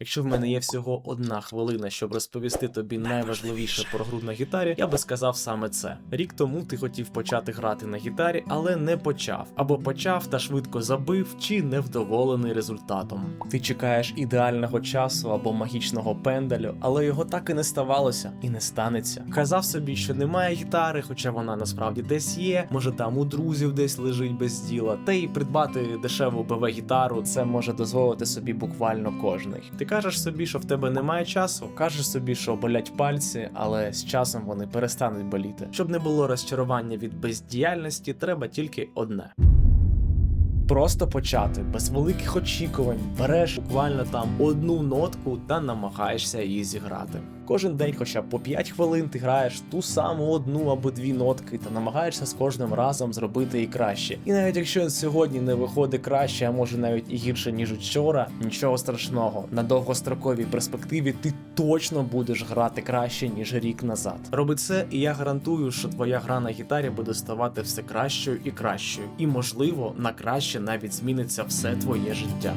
Якщо в мене є всього одна хвилина, щоб розповісти тобі найважливіше про гру на гітарі, я би сказав саме це. Рік тому ти хотів почати грати на гітарі, але не почав, або почав та швидко забив, чи невдоволений результатом. Ти чекаєш ідеального часу або магічного пенделю, але його так і не ставалося і не станеться. Казав собі, що немає гітари, хоча вона насправді десь є, може там у друзів десь лежить без діла, та й придбати дешеву БВ гітару це може дозволити собі буквально кожний. Кажеш собі, що в тебе немає часу, кажеш собі, що болять пальці, але з часом вони перестануть боліти. Щоб не було розчарування від бездіяльності, треба тільки одне. Просто почати без великих очікувань, береш буквально там одну нотку та намагаєшся її зіграти. Кожен день, хоча б по 5 хвилин, ти граєш ту саму одну або дві нотки та намагаєшся з кожним разом зробити її краще. І навіть якщо сьогодні не виходить краще, а може навіть і гірше ніж вчора, нічого страшного. На довгостроковій перспективі ти точно будеш грати краще ніж рік назад. Роби це, і я гарантую, що твоя гра на гітарі буде ставати все кращою і кращою, і можливо на краще навіть зміниться все твоє життя.